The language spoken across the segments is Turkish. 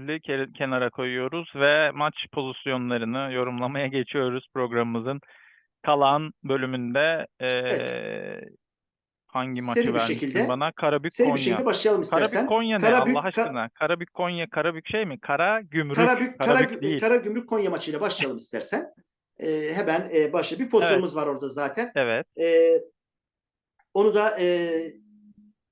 ke- kenara koyuyoruz ve maç pozisyonlarını yorumlamaya geçiyoruz programımızın kalan bölümünde. Ee, hangi maçı Seri bir vermiştin şekilde- bana? Karabük Seri bir Konya. şekilde başlayalım istersen. Karabük Konya ne Karabük- Allah aşkına? Karabük Konya, Karabük şey mi? Kara Gümrük. Karabük, Karabük Kara, değil. Karagümrük Konya maçıyla başlayalım istersen. Ee, hemen e, başla. Bir pozisyonumuz var orada zaten. Evet, Ee, onu da e,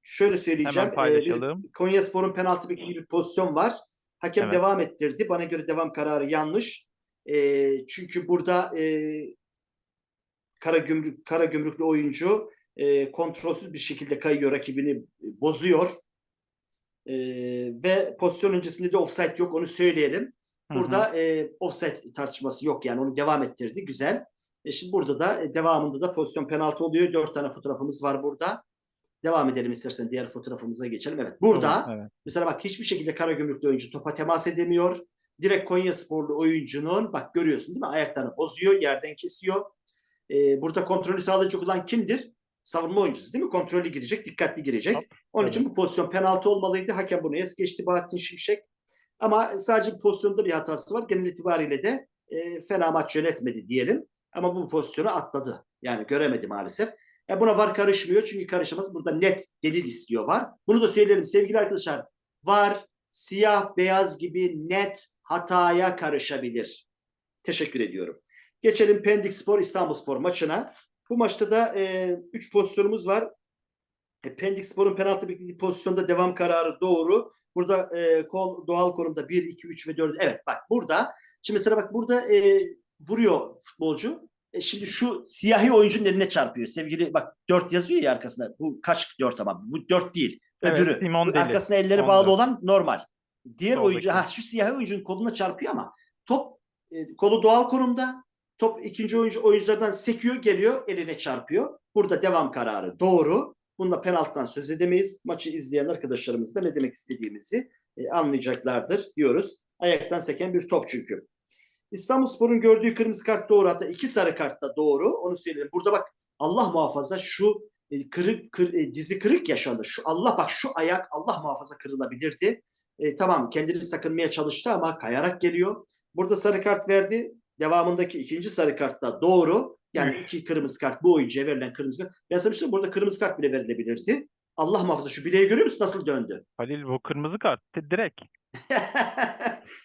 şöyle söyleyeceğim. hemen paylaşalım. bir Konya Spor'un penaltı beklediği bir pozisyon var. Hakem Evet. devam ettirdi. Bana göre devam kararı yanlış. Ee, çünkü burada e, Karagümrük, Karagümrüklü oyuncu e, kontrolsüz bir şekilde kayıyor, rakibini bozuyor. Ee, ve pozisyon öncesinde de offside yok onu söyleyelim. Hı hı. Burada e, offside tartışması yok yani onu devam ettirdi. Güzel. E şimdi burada da e, devamında da pozisyon penaltı oluyor. Dört tane fotoğrafımız var burada. Devam edelim istersen diğer fotoğrafımıza geçelim. Evet burada Tamam, evet. mesela bak hiçbir şekilde Karagümrüklü oyuncu topa temas edemiyor. Direkt Konya sporlu oyuncunun bak görüyorsun değil mi ayaklarını bozuyor yerden kesiyor. E, burada kontrolü sağlayacak olan kimdir? Savunma oyuncusu değil mi? Kontrollü girecek, dikkatli girecek. Hop, Onun evet. için bu pozisyon penaltı olmalıydı. Hakem bunu es geçti Bahattin Şimşek. Ama sadece bu pozisyonda bir hatası var. Genel itibariyle de e, fena maç yönetmedi diyelim. Ama bu pozisyonu atladı. Yani göremedi maalesef. E, buna var karışmıyor çünkü karışamaz. Burada net delil istiyor var. Bunu da söyleyelim sevgili arkadaşlar. Var siyah beyaz gibi net hataya karışabilir. Teşekkür ediyorum. Geçelim Pendik Spor İstanbul Spor maçına. Bu maçta da 3 pozisyonumuz var. E, Pendik Spor'un penaltı beklediği pozisyonda devam kararı doğru. Burada e, kol doğal konumda 1, 2, 3 ve 4. Evet bak burada. Şimdi mesela bak burada e, vuruyor futbolcu. E, şimdi şu siyahi oyuncunun eline çarpıyor. Sevgili bak 4 yazıyor ya arkasında. Bu kaç 4 ama bu 4 değil. Evet, Öbürü. Simon Deli. arkasına elleri 14. bağlı olan normal. Diğer Soldaki. oyuncu ha şu siyahi oyuncunun koluna çarpıyor ama top e, kolu doğal konumda. Top ikinci oyuncu oyunculardan sekiyor geliyor eline çarpıyor. Burada devam kararı doğru. Bunda penaltıdan söz edemeyiz. Maçı izleyen arkadaşlarımız da ne demek istediğimizi e, anlayacaklardır diyoruz. Ayaktan seken bir top çünkü. İstanbulspor'un gördüğü kırmızı kart doğru. Hatta iki sarı kart da doğru. Onu söyleyelim. Burada bak Allah muhafaza şu e, kırık kır, e, dizi kırık ya şu Allah bak şu ayak Allah muhafaza kırılabilirdi. E, tamam kendini sakınmaya çalıştı ama kayarak geliyor. Burada sarı kart verdi. Devamındaki ikinci sarı kart da doğru. Yani iki kırmızı kart bu oyuncuya verilen kırmızı kart. Ben sana söyleyeyim, burada kırmızı kart bile verilebilirdi. Allah muhafaza şu bileği görüyor musun nasıl döndü? Halil bu kırmızı kart di- direkt.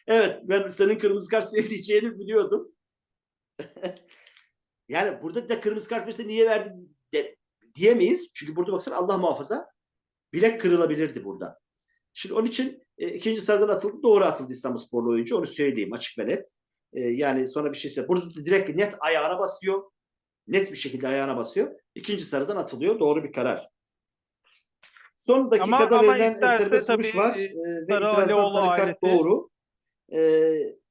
evet ben senin kırmızı kart söyleyeceğini biliyordum. yani burada da kırmızı kart verirse niye verdi de- diyemeyiz. Çünkü burada baksana Allah muhafaza bilek kırılabilirdi burada. Şimdi onun için e, ikinci sarıdan atıldı. Doğru atıldı İstanbulsporlu oyuncu. Onu söyleyeyim açık ve net. E, yani sonra bir şey söyle. Burada da direkt net ayağına basıyor. Net bir şekilde ayağına basıyor. İkinci sarıdan atılıyor. Doğru bir karar. Son dakikada ama verilen isterse serbest vuruş var. e, E, ve itirazdan sarı kart doğru. E,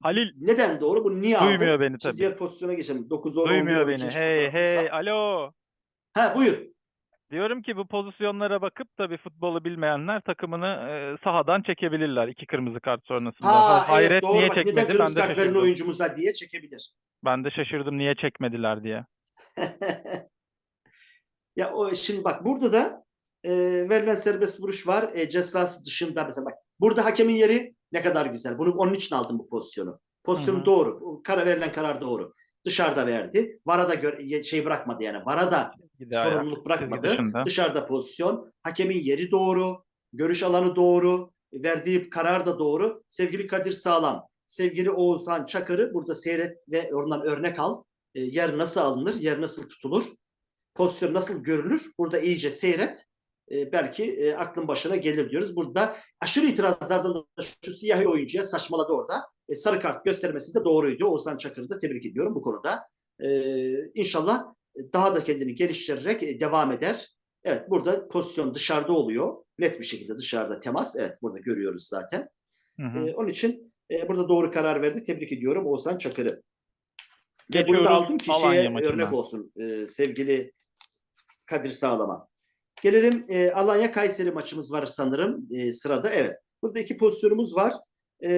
Halil neden doğru? Bunu niye duymuyor beni tabii. diğer pozisyona geçelim. 9 10 Duymuyor beni. Hey hey alo. Ha buyur. Diyorum ki bu pozisyonlara bakıp tabii futbolu bilmeyenler takımını e, sahadan çekebilirler iki kırmızı kart sonrasında. Ha, Ha, evet, hayret doğru. niye Bak, neden çekmedi ben kırmızı de kart oyuncumuza diye çekebilir. Ben de şaşırdım niye çekmediler diye. ya o şimdi bak burada da e, verilen serbest vuruş var. E, cezası dışında mesela bak. Burada hakemin yeri ne kadar güzel. Bunu onun için aldım bu pozisyonu. Pozisyonu Hı hı. doğru. Kara verilen karar doğru. Dışarıda verdi. Vara da gör, şey bırakmadı yani. Vara da sorumluluk bırakmadı. dışında. Dışarıda pozisyon. Hakemin yeri doğru. Görüş alanı doğru. Verdiği karar da doğru. Sevgili Kadir Sağlam, sevgili Oğuzhan Çakır'ı burada seyret ve oradan örnek al. E, yer nasıl alınır, yer nasıl tutulur, pozisyon nasıl görülür? Burada iyice seyret. E, belki e, aklın başına gelir diyoruz. Burada aşırı itirazlardan da şu siyahi oyuncuya saçmaladı orada. E, sarı kart göstermesi de doğruydu. Oğuzhan Çakır'ı da tebrik ediyorum bu konuda. E, inşallah daha da kendini geliştirerek e, devam eder. Evet burada pozisyon dışarıda oluyor. Net bir şekilde dışarıda temas. Evet burada görüyoruz zaten. Hı hı. Ee, onun için e, burada doğru karar verdi. Tebrik ediyorum Oğuzhan Çakır'ı. Ve bunu da aldım ki şeye örnek olsun e, sevgili Kadir Sağlam'a. Gelelim e, Alanya Kayseri maçımız var sanırım e, sırada. Evet. Burada iki pozisyonumuz var. E,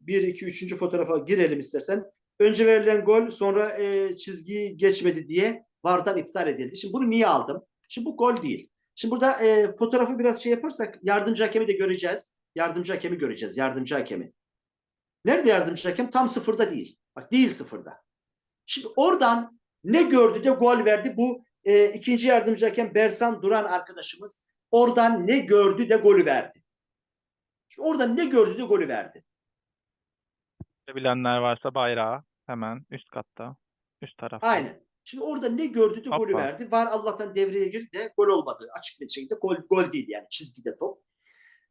bir, iki, üçüncü fotoğrafa girelim istersen. Önce verilen gol sonra e, çizgiyi geçmedi diye VAR'dan iptal edildi. Şimdi bunu niye aldım? Şimdi bu gol değil. Şimdi burada e, fotoğrafı biraz şey yaparsak yardımcı hakemi de göreceğiz. yardımcı hakemi göreceğiz. Yardımcı hakemi. Nerede yardımcı hakem? Tam sıfırda değil. Bak değil sıfırda. Şimdi oradan ne gördü de gol verdi bu e, ikinci yardımcı hakem Bersan Duran arkadaşımız oradan ne gördü de golü verdi. Şimdi oradan ne gördü de golü verdi. Bilenler varsa bayrağı hemen üst katta. Üst tarafta. Aynen. Şimdi orada ne gördü de golü verdi. Var Allah'tan devreye girdi de gol olmadı. Açık bir şekilde gol, gol değil yani çizgide top.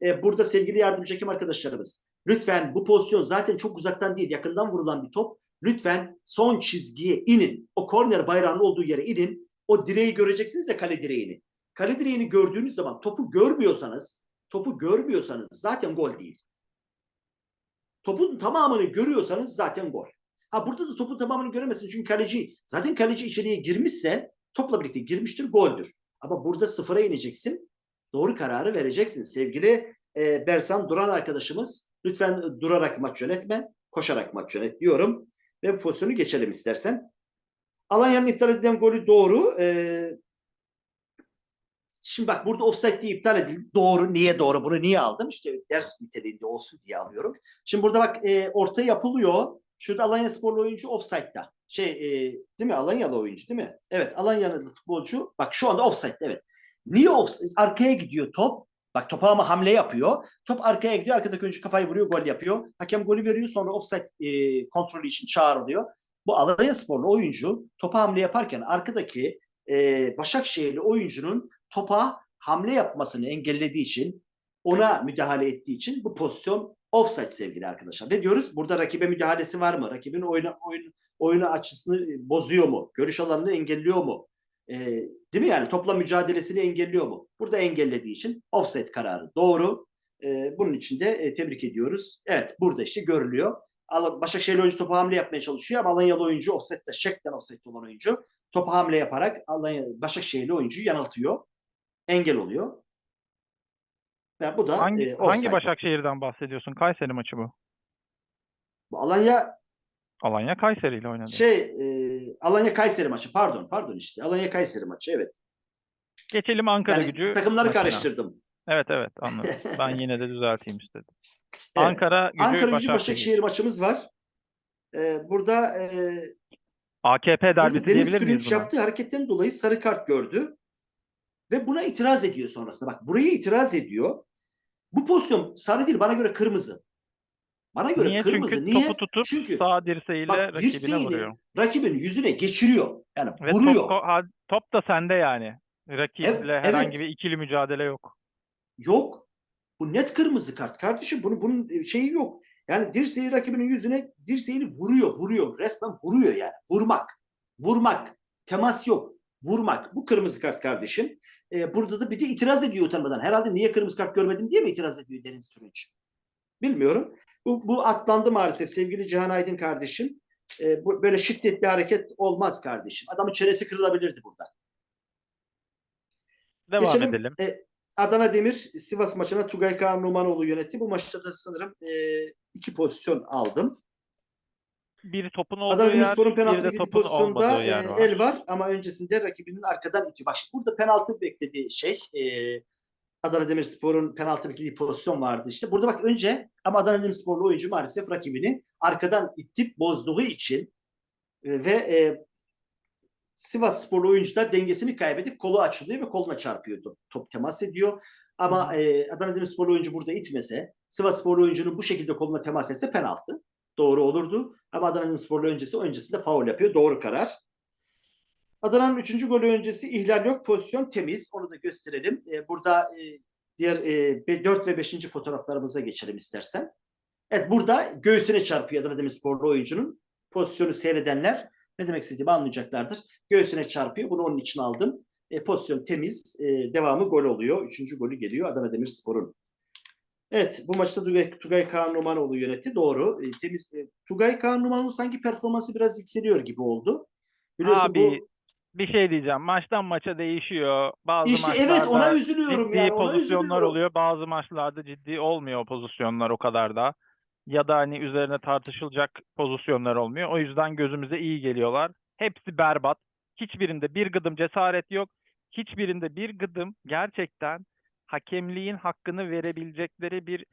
Ee, burada sevgili yardımcı hakem arkadaşlarımız lütfen bu pozisyon zaten çok uzaktan değil yakından vurulan bir top. Lütfen son çizgiye inin. O korner bayrağının olduğu yere inin. O direği göreceksiniz ya kale direğini. Kale direğini gördüğünüz zaman topu görmüyorsanız topu görmüyorsanız zaten gol değil. Topun tamamını görüyorsanız zaten gol. Ha burada da topun tamamını göremezsin çünkü kaleci zaten kaleci içeriye girmişse topla birlikte girmiştir goldür. Ama burada sıfıra ineceksin. Doğru kararı vereceksin. Sevgili e, Bersan Duran arkadaşımız lütfen durarak maç yönetme. Koşarak maç yönet diyorum. Ve pozisyonu geçelim istersen. Alanya'nın iptal edilen golü doğru. Ee, şimdi bak burada offside diye iptal edildi. Doğru. Niye doğru? Bunu niye aldım? İşte ders niteliğinde olsun diye alıyorum. Şimdi burada bak e, orta yapılıyor. Şurada Alanya sporlu oyuncu offside'da. Şey e, değil mi? Alanyalı oyuncu değil mi? Evet Alanyalı futbolcu. Bak şu anda offside evet. Niye offside? Arkaya gidiyor top. Bak topa ama hamle yapıyor. Top arkaya gidiyor. Arkadaki oyuncu kafayı vuruyor. Gol yapıyor. Hakem golü veriyor. Sonra offside e, kontrolü için çağrılıyor. Bu Alanya sporlu oyuncu topa hamle yaparken arkadaki e, Başakşehirli oyuncunun topa hamle yapmasını engellediği için ona müdahale ettiği için bu pozisyon offside sevgili arkadaşlar. Ne diyoruz? Burada rakibe müdahalesi var mı? Rakibin oyuna oyun oyunu açısını e, bozuyor mu? Görüş alanını engelliyor mu? E, değil mi yani topla mücadelesini engelliyor mu? Burada engellediği için offside kararı doğru. E, bunun için de e, tebrik ediyoruz. Evet burada işte görülüyor. Başakşehir oyuncu topa hamle yapmaya çalışıyor ama Alanyalı oyuncu offside'de, şekten offside'de olan oyuncu topa hamle yaparak Alanya, Başakşehirli oyuncuyu yanıltıyor. Engel oluyor. Ve bu da Hangi, e, hangi. Başakşehir'den bahsediyorsun? Kayseri maçı bu. Bu Alanya Alanya Kayseri ile oynadı. şey e, Alanya Kayseri maçı pardon pardon işte Alanya Kayseri maçı evet. Geçelim Ankara Yani gücü. takımları maçına. karıştırdım. Evet evet anladım. ben yine de düzelteyim istedim. Evet. Ankara gücü Ankara gücü Başakşehir. Başakşehir maçımız var. E, burada e, AKP derbisi Deniz diyebilir miyiz buna? yaptığı hareketten dolayı sarı kart gördü. Ve buna itiraz ediyor sonrasında. Bak buraya itiraz ediyor. Bu pozisyon sarı değil bana göre kırmızı. Bana göre Niye? kırmızı. Çünkü Niye? topu tutup Çünkü sağ dirseğiyle bak rakibine dirseğini vuruyor. rakibin yüzüne geçiriyor. Yani Ve vuruyor. top, top da sende yani. Rakiple Evet, herhangi evet. bir ikili mücadele yok. Yok. Bu net kırmızı kart. Kardeşim bunun, bunun şeyi yok. Yani dirseği rakibinin yüzüne dirseğini vuruyor. Vuruyor. Resmen vuruyor yani. Vurmak. Vurmak. Temas yok. Vurmak. Bu kırmızı kart kardeşim. Ee, burada da bir de itiraz ediyor utanmadan. Herhalde niye kırmızı kart görmedim diye mi itiraz ediyor Deniz Türünç? Bilmiyorum. Bu, bu atlandı maalesef sevgili Cihan Aydın kardeşim. Ee, bu, böyle şiddetli hareket olmaz kardeşim. Adamın çenesi kırılabilirdi burada. Devam Geçelim. edelim. E, Adana Demir Sivas maçına Tugay Kaan Numanoğlu yönetti. Bu maçta da sanırım e, iki pozisyon aldım. Bir topun olduğu Adana yer, Demirspor'un bir penaltı verdiği topun pozisyonda olmadığı e, yer var. el var ama öncesinde rakibinin arkadan itiyor. Bak burada penaltı beklediği şey e, Adana Demirspor'un penaltı beklediği pozisyon vardı işte. Burada bak önce ama Adana Demirsporlu oyuncu maalesef rakibini arkadan itip bozduğu için e, ve e, Sivas Sporlu oyuncu da dengesini kaybedip kolu açılıyor ve koluna çarpıyor. Top, temas ediyor. Ama e, Adana Demirsporlu oyuncu burada itmese, Sivas Sporlu oyuncunun bu şekilde koluna temas etse penaltı. Doğru olurdu. Ama Adana Demirsporlu öncesi öncesinde faul yapıyor. Doğru karar. Adana'nın 3. golü öncesi ihlal yok. Pozisyon temiz. Onu da gösterelim. E, burada e, diğer e, 4 ve 5. fotoğraflarımıza geçelim istersen. Evet burada göğsüne çarpıyor Adana Demirsporlu oyuncunun. Pozisyonu seyredenler ne demek istediğimi anlayacaklardır. Göğsüne çarpıyor. Bunu onun için aldım. E, pozisyon temiz. E, devamı gol oluyor. Üçüncü golü geliyor Adana Demirspor'un. Evet bu maçta Tugay, Tugay Kaan Numanoğlu yönetti. Doğru. E, temiz. E, Tugay Kaan Numanoğlu sanki performansı biraz yükseliyor gibi oldu. Biliyorsun Abi, bu Bir şey diyeceğim. Maçtan maça değişiyor. Bazı işte maçlarda evet ona üzülüyorum ciddi yani. Ona pozisyonlar üzülüyorum. oluyor. Bazı maçlarda ciddi olmuyor pozisyonlar o kadar da. Ya da hani üzerine tartışılacak pozisyonlar olmuyor. O yüzden gözümüze iyi geliyorlar. Hepsi berbat. Hiçbirinde bir gıdım cesaret yok. Hiçbirinde bir gıdım gerçekten hakemliğin hakkını verebilecekleri bir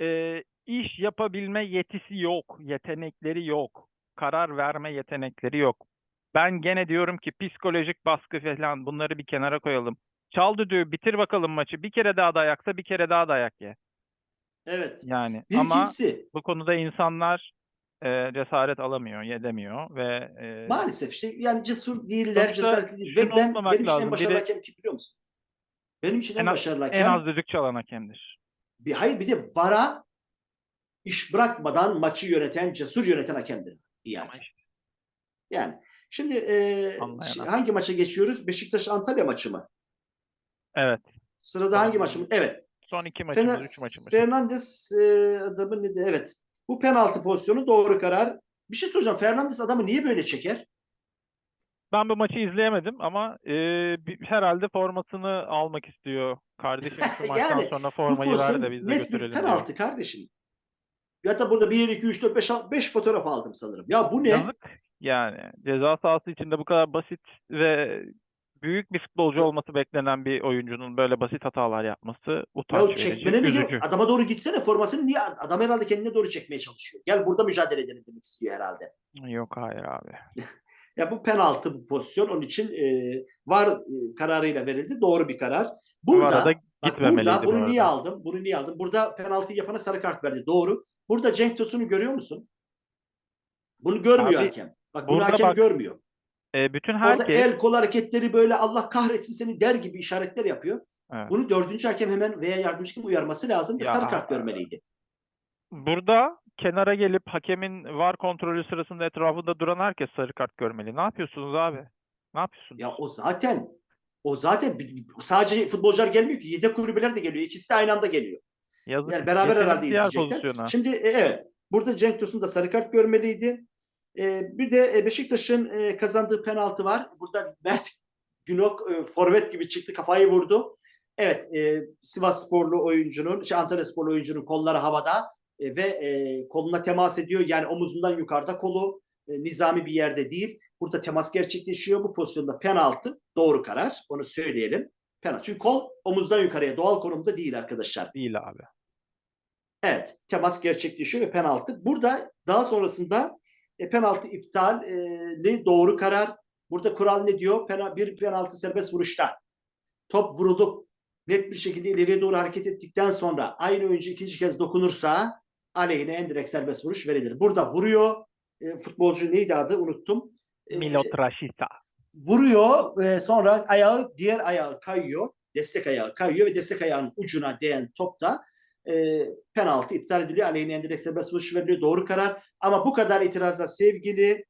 e, iş yapabilme yetisi yok, yetenekleri yok, karar verme yetenekleri yok. Ben gene diyorum ki psikolojik baskı falan bunları bir kenara koyalım. Çal düdüğü bitir bakalım maçı. Bir kere daha dayaksa bir kere daha dayak ye. Evet. Yani Bir ama ikincisi bu konuda insanlar e, cesaret alamıyor, yedemiyor ve e, maalesef işte yani cesur değiller, Sonuçta cesaretli değil. şunu Ve ben unutmamak benim için en lazım, başarılı biri- hakem kim biliyor musun? Benim için en, En az- başarılı en hakem az düdük çalan hakemdir. bir hayır bir de VAR'a iş bırakmadan maçı yöneten, cesur yöneten hakemdir. İyi Ama hakem. işte Yani şimdi e, Anlayan şi- hakem. hangi maça geçiyoruz? Beşiktaş Antalya maçı mı? evet. Sırada hangi Tamam. maçımız? Evet. Son iki maçımız, Fener, üç maçımız. Fernandes e, adamı ne de evet. Bu penaltı pozisyonu doğru karar. Bir şey soracağım. Fernandes adamı niye böyle çeker? Ben bu maçı izleyemedim ama e, bir- herhalde formasını almak istiyor. Kardeşim şu maçtan Yani sonra formayı ver de biz de net bir götürelim diyor. penaltı kardeşim. Ya da burada 1, 2, 3, 4, 5, 5 fotoğraf aldım sanırım. Ya bu ne? Yazık yani. Ceza sahası içinde bu kadar basit ve büyük bir futbolcu olması beklenen bir oyuncunun böyle basit hatalar yapması Ya utanç verici, çekmene üzücü. Adama doğru gitsene formasını niye? Adam herhalde kendine doğru çekmeye çalışıyor. Gel burada mücadele edelim demek istiyor herhalde. Yok hayır abi. Ya bu penaltı bu pozisyon onun için e, var e, kararıyla verildi. Doğru bir karar. Burada arada bak burada bu bunu niye arada. aldım? Bunu niye aldım? Burada penaltıyı yapana sarı kart verdi. Doğru. Burada Cenk Tosun'u görüyor musun? Bunu görmüyor Abi, hakem. Bak bunu hakem bak- görmüyor. E, bütün Orada herkes el kol hareketleri böyle Allah kahretsin seni der gibi işaretler yapıyor. Evet. Bunu dördüncü hakem hemen veya yardımcı hakem uyarması lazım ve Ya. sarı kart görmeliydi. burada kenara gelip hakemin var kontrolü sırasında etrafında duran herkes sarı kart görmeli. Ne yapıyorsunuz abi? Ne yapıyorsunuz? Ya o zaten o zaten sadece futbolcular gelmiyor ki yedek kulübeler de geliyor. İkisi de aynı anda geliyor. Yazık. Yani beraber herhalde izleyecekler. pozisyona. Şimdi e, evet. Burada Cenk Tosun da sarı kart görmeliydi. E, bir de e, Beşiktaş'ın e, kazandığı penaltı var. Burada Mert Günok e, forvet gibi çıktı kafayı vurdu. Evet e, Sivas sporlu oyuncunun, şey, Antalya sporlu oyuncunun kolları havada e, ve e, koluna temas ediyor. Yani omuzundan yukarıda kolu e, nizami bir yerde değil. Burada temas gerçekleşiyor. Bu pozisyonda penaltı doğru karar. Onu söyleyelim. Penaltı. Çünkü kol omuzdan yukarıya doğal konumda değil arkadaşlar. Değil abi. Evet, temas gerçekleşiyor ve penaltı. Burada daha sonrasında e, penaltı iptali doğru karar. Burada kural ne diyor? Pena, bir penaltı serbest vuruşta top vurulup net bir şekilde ileriye doğru hareket ettikten sonra aynı oyuncu ikinci kez dokunursa aleyhine en direkt serbest vuruş verilir. Burada vuruyor. E, futbolcu neydi adı? Unuttum. E, Milot Rashica. vuruyor ve sonra ayağı diğer ayağı kayıyor. Destek ayağı kayıyor ve destek ayağının ucuna değen topta e, penaltı iptal ediliyor. Aleyhine direkt serbest vuruş veriliyor. Doğru karar. Ama bu kadar itiraza sevgili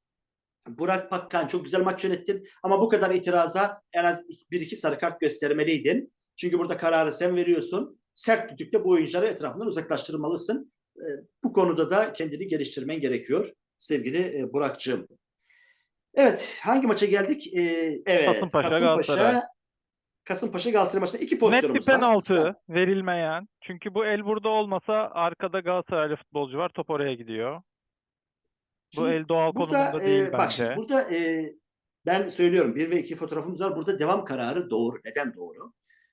Burak Pakkan çok güzel maç yönettin. Ama bu kadar itiraza en az bir iki sarı kart göstermeliydin. Çünkü burada kararı sen veriyorsun. Sert düdükle bu oyuncuları etrafından uzaklaştırmalısın. E, bu konuda da kendini geliştirmen gerekiyor sevgili e, Burak'cığım. Evet, hangi maça geldik? Ee, evet, Kasımpaşa, Galatasaray. Kasımpaşa Galatasaray maçında iki Net bir pozisyonumuz var. penaltı verilmeyen. Çünkü bu el burada olmasa arkada Galatasaraylı futbolcu var. Top oraya gidiyor. Bu Şimdi el doğal konumunda değil e, bak şimdi bence. burada e, ben söylüyorum bir ve iki fotoğrafımız var. Burada devam kararı doğru. Neden doğru?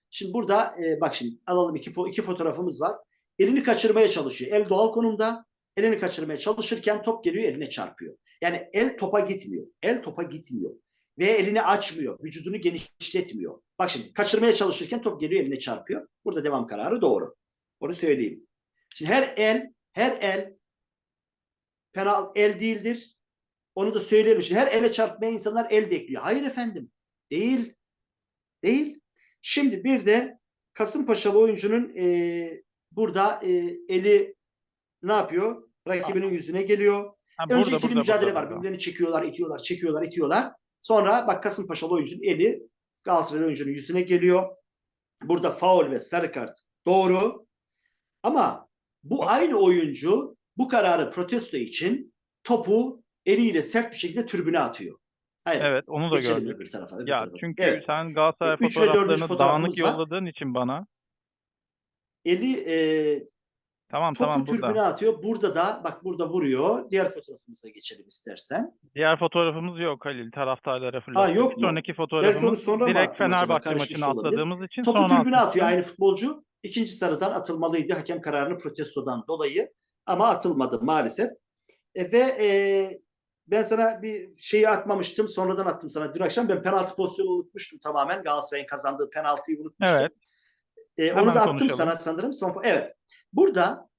Şimdi burada e, bak şimdi alalım iki, fo- iki fotoğrafımız var. Elini kaçırmaya çalışıyor. El doğal konumda. Elini kaçırmaya çalışırken top geliyor eline çarpıyor. Yani el topa gitmiyor. El topa gitmiyor. Ve elini açmıyor. Vücudunu genişletmiyor. Bak şimdi kaçırmaya çalışırken top geliyor eline çarpıyor. Burada devam kararı doğru. Onu söyleyeyim. Şimdi her el, her el penal el değildir. Onu da söyleyelim. Şimdi her ele çarpmaya insanlar el bekliyor. Hayır efendim. Değil. Değil. Şimdi bir de Kasımpaşalı oyuncunun e, burada e, eli ne yapıyor? Rakibinin yüzüne geliyor. Ha, Önce burada, ikili burada, mücadele burada, var. Birbirlerini çekiyorlar, itiyorlar, çekiyorlar, itiyorlar. Sonra bak Kasımpaşalı oyuncunun eli Galatasaray oyuncunun yüzüne geliyor. Burada faul ve sarı kart doğru. Ama bu aynı oyuncu bu kararı protesto için topu eliyle sert bir şekilde tribüne atıyor. Hayır. Evet onu da gördük. öbür tarafa. öbür Ya tarafa. çünkü Evet. sen Galatasaray fotoğraflarını dağınık yolladığın için bana Eli e, Tamam Topu tamam burada. türbüne atıyor. Burada da bak burada vuruyor. Diğer fotoğrafımıza geçelim istersen. Diğer fotoğrafımız yok Halil. Taraftarlara Ha, fırlattık. yok Bir mu? sonraki Belki onu fotoğrafımız sonra direkt? Fenerbahçe maçını atladığımız için Topu sonra tribüne atmıştım. atıyor aynı futbolcu. İkinci sarıdan atılmalıydı hakem kararını protestodan dolayı. Ama atılmadı maalesef. E, ve e, ben sana bir şeyi atmamıştım. Sonradan attım sana dün akşam. Ben penaltı pozisyonu unutmuştum tamamen. Galatasaray'ın kazandığı penaltıyı unutmuştum. Evet. E, Hemen onu da attım konuşalım. sana sanırım. Son, evet. Burada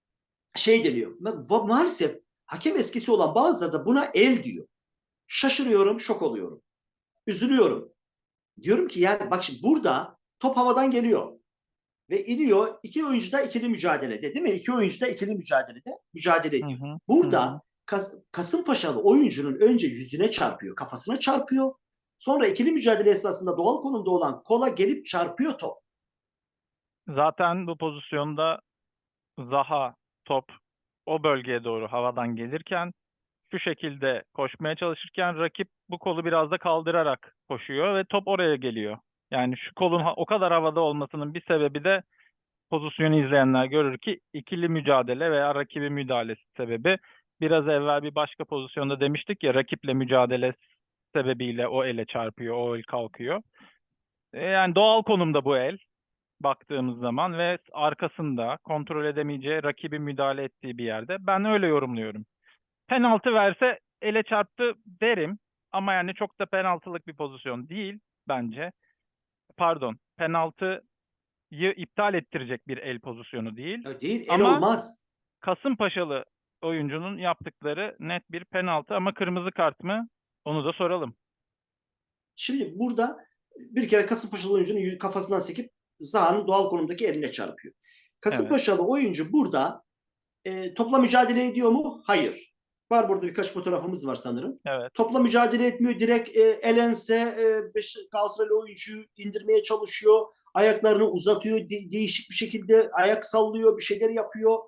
şey deniyor. Ma- Maalesef hakem eskisi olan bazıları da buna el diyor. Şaşırıyorum, şok oluyorum. Üzülüyorum. Diyorum ki yani bak şimdi burada top havadan geliyor. Ve iniyor. İki oyuncu da ikili mücadelede değil mi? İki oyuncu da ikili mücadelede mücadele Hı ediyor. hı. Burada Hı. Kas- Kasımpaşalı oyuncunun önce yüzüne çarpıyor, kafasına çarpıyor. Sonra ikili mücadele esnasında doğal konumda olan kola gelip çarpıyor top. Zaten bu pozisyonda Zaha top o bölgeye doğru havadan gelirken şu şekilde koşmaya çalışırken rakip bu kolu biraz da kaldırarak koşuyor ve top oraya geliyor. Yani şu kolun o kadar havada olmasının bir sebebi de pozisyonu izleyenler görür ki ikili mücadele veya rakibi müdahalesi sebebi. Biraz evvel bir başka pozisyonda demiştik ya rakiple mücadele sebebiyle o ele çarpıyor, o el kalkıyor. E, Yani doğal konumda bu el baktığımız zaman ve arkasında kontrol edemeyeceği rakibi müdahale ettiği bir yerde. Ben öyle yorumluyorum. Penaltı verse ele çarptı derim ama yani çok da penaltılık bir pozisyon değil bence. Pardon, penaltıyı iptal ettirecek bir el pozisyonu değil. Ya değil, el Ama- olmaz. Kasımpaşalı oyuncunun yaptıkları net bir penaltı ama kırmızı kart mı? Onu da soralım. Şimdi burada bir kere Kasımpaşalı oyuncunun kafasından sekip Zaha'nın doğal konumdaki eline çarpıyor. Kasımpaşalı oyuncu burada e, topla mücadele ediyor mu? Hayır. Var burada birkaç fotoğrafımız var sanırım. Evet. Topla mücadele etmiyor. Direkt e, elense e, Galatasaraylı oyuncuyu indirmeye çalışıyor. Ayaklarını uzatıyor. de- değişik bir şekilde ayak sallıyor. Bir şeyler yapıyor.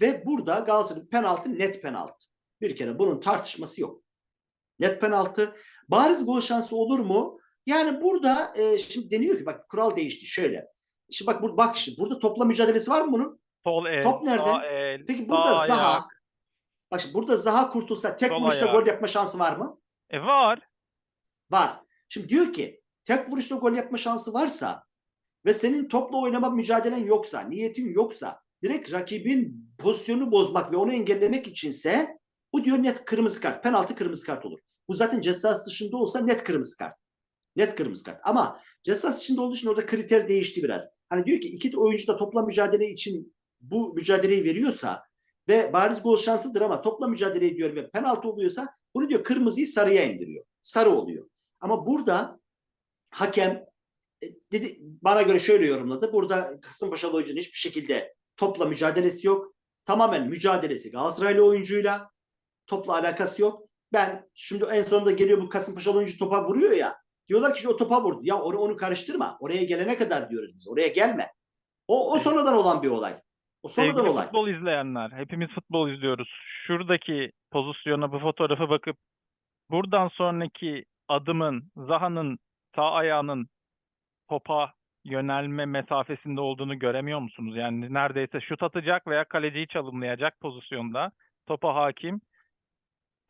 Ve burada Galatasaray'ın penaltı net penaltı. Bir kere bunun tartışması yok. Net penaltı. Bariz gol şansı olur mu? Yani burada e, şimdi deniyor ki bak kural değişti şöyle. Şimdi bak bur- bak şimdi burada topla mücadelesi var mı bunun? Sol el, Top nerede? sağ el, Peki burada sağ Zaha ayak. bak şimdi burada Zaha kurtulsa tek Sol vuruşta ayağı. gol yapma şansı var mı? E var. Var. Şimdi diyor ki tek vuruşta gol yapma şansı varsa ve senin topla oynama mücadelen yoksa, niyetin yoksa direkt rakibin pozisyonu bozmak ve onu engellemek içinse bu diyor net kırmızı kart. Penaltı kırmızı kart olur. Bu zaten cezası dışında olsa net kırmızı kart. Net kırmızı kart. Ama cezası dışında olduğu için orada kriter değişti biraz. Hani diyor ki iki oyuncu da topla mücadele için bu mücadeleyi veriyorsa ve bariz gol şansıdır ama topla mücadele ediyor ve penaltı oluyorsa bunu diyor kırmızıyı sarıya indiriyor. Sarı oluyor. Ama burada hakem e, dedi bana göre şöyle yorumladı. Burada Kasımpaşalı oyuncunun hiçbir şekilde topla mücadelesi yok. Tamamen mücadelesi Galatasaraylı oyuncuyla topla alakası yok. Ben şimdi en sonunda geliyor bu Kasımpaşalı oyuncu topa vuruyor ya. Diyorlar ki o topa vurdu. Ya onu, onu karıştırma. Oraya gelene kadar diyoruz biz. Oraya gelme. O, o sonradan olan bir olay. O sonradan Sevgili olay. futbol izleyenler, hepimiz futbol izliyoruz. Şuradaki pozisyona, bu fotoğrafa bakıp buradan sonraki adımın, Zaha'nın sağ ayağının topa yönelme mesafesinde olduğunu göremiyor musunuz? Yani neredeyse şut atacak veya kaleciyi çalımlayacak pozisyonda topa hakim.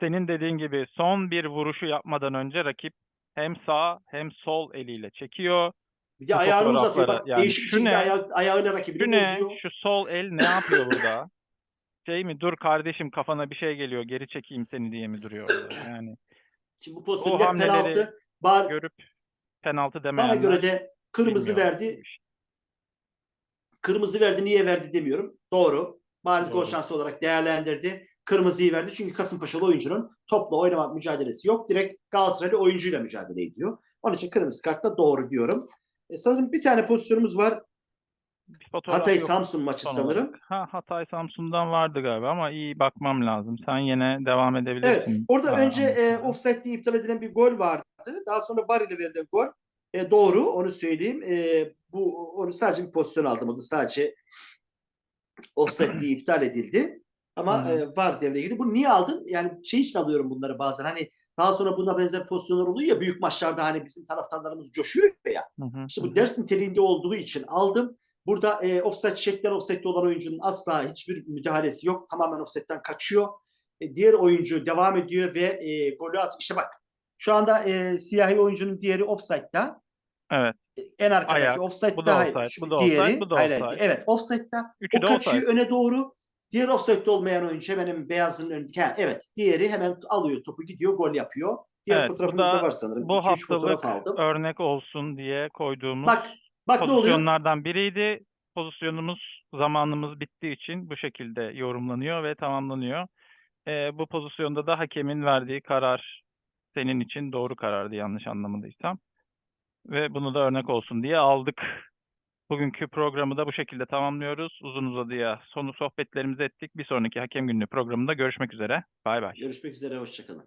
Senin dediğin gibi son bir vuruşu yapmadan önce rakip hem sağ hem sol eliyle çekiyor. Bir de ayağını uzatıyor. Bak yani değişik şu ne? ayağı, ayağıyla rakibini Şu ne? bozuyor. Şu sol el ne yapıyor burada? Şey mi? Dur kardeşim kafana bir şey geliyor. Geri çekeyim seni diye mi duruyor orada? Yani Şimdi bu pozisyon O net hamleleri penaltı. Bar, görüp penaltı bana demeyenler göre de kırmızı verdi. Kırmızı verdi. Niye verdi demiyorum. Doğru. Bariz gol Doğru. şansı olarak değerlendirdi. Kırmızıyı verdi. Çünkü Kasımpaşalı oyuncunun topla oynamak mücadelesi yok. Direkt Galatasaraylı oyuncuyla mücadele ediyor. Onun için kırmızı kart da doğru diyorum. E, sanırım bir tane pozisyonumuz var. Bir fotoğraf Hatay yok Samsun maçı son sanırım. olarak. Ha Hatay Samsun'dan vardı galiba ama iyi bakmam lazım. Sen yine devam Evet. edebilirsin. Orada Ha, önce e, offside diye iptal edilen bir gol vardı. Daha sonra VAR ile verilen gol. E, doğru onu söyleyeyim. E, bu onu sadece bir pozisyon aldım. O da sadece offside diye iptal edildi. Ama Hı e, VAR devreye girdi. Bunu niye aldın? Yani şey için alıyorum bunları bazen. Hani daha sonra buna benzer pozisyonlar oluyor ya büyük maçlarda hani bizim taraftarlarımız coşuyor ya. Hı hı, İşte bu ders niteliğinde olduğu için aldım. Burada e, offside çiçekten offside'de olan oyuncunun asla hiçbir müdahalesi yok. Tamamen offside'den kaçıyor. E, diğer oyuncu devam ediyor ve e, golü at. İşte bak şu anda e, siyahi oyuncunun diğeri offside'da. Evet. E, En arkadaki Ayak. offside'da Bu da hayır. offside, bu da diğeri, offside, bu da hayır, hayır. offside. Evet offside'da. Üçü O kaçıyor offside. öne doğru. Diğer offside'de olmayan oyuncu hemen beyazın önünde. Ha, evet. Diğeri hemen alıyor topu gidiyor gol yapıyor. Diğer Evet, bu fotoğrafımızda da var sanırım. Bu 2-3 fotoğraf haftalık aldım. örnek olsun diye koyduğumuz Bak bak ne oluyor? pozisyonlardan biriydi. Pozisyonumuz zamanımız bittiği için bu şekilde yorumlanıyor ve tamamlanıyor. Ee, bu pozisyonda da hakemin verdiği karar senin için doğru karardı yanlış anlamadıysam. Ve bunu da örnek olsun diye aldık. Bugünkü programı da bu şekilde tamamlıyoruz. Uzun uzadıya sonu sohbetlerimizi ettik. Bir sonraki Hakem Günlüğü programında görüşmek üzere. Bay bay. Görüşmek üzere. Hoşçakalın.